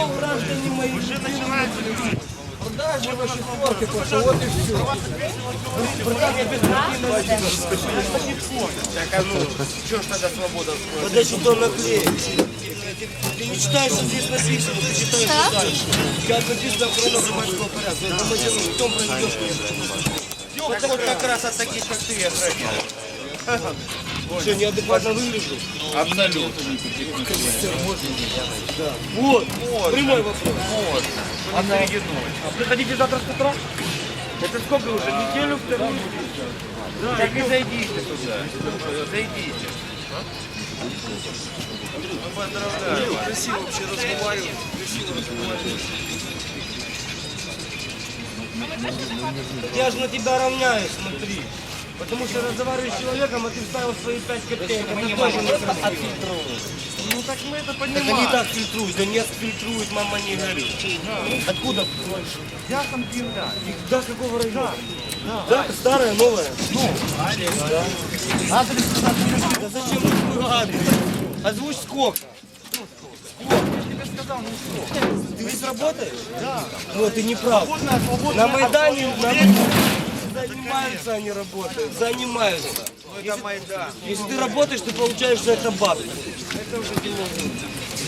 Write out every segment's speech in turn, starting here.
О, граждане мои. Уже начинается Продажи шестерки просто, вот и все. Продажи Так, а ну, что ж тогда свобода скроет? Подожди, то наклеить. Ты не читаешь, что здесь написано, ты читаешь что дальше. Как написано охрана громадского порядка. Это громадянин, потом пройдешь Так вот как раз от таких, как ты, охраняю. Что, неадекватно выгляжу? Абсолютно. Вот, прямой вопрос. Вот. А ночи. А приходите завтра с утра? Это сколько уже? Неделю, вторую? Так и зайдите туда. Зайдите. Ну, поздравляю. вас. Красиво вообще разговаривают, красиво разговаривают. Я же на тебя равняюсь, смотри. Потому что разговариваешь с человеком, а ты вставил свои пять копеек. Это тоже некрасиво. Ну так мы это понимаем. Так они так фильтруют, да нет, фильтруют, мама не горит. Откуда? Я сам да. Да, какого района? Да, старая, новая. Ну, Адрес да зачем ты свой адрес? Озвучь сколько. тебе сказал, ну что? Ты здесь работаешь? Да. Ну, это неправда. Свободная, свободная. На Майдане на... занимаются они работают, занимаются. Ну, это Майдан. Если ты работаешь, ты получаешь за это бабки. Это уже демагогия.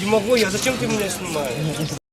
Демагогия, а зачем ты меня снимаешь?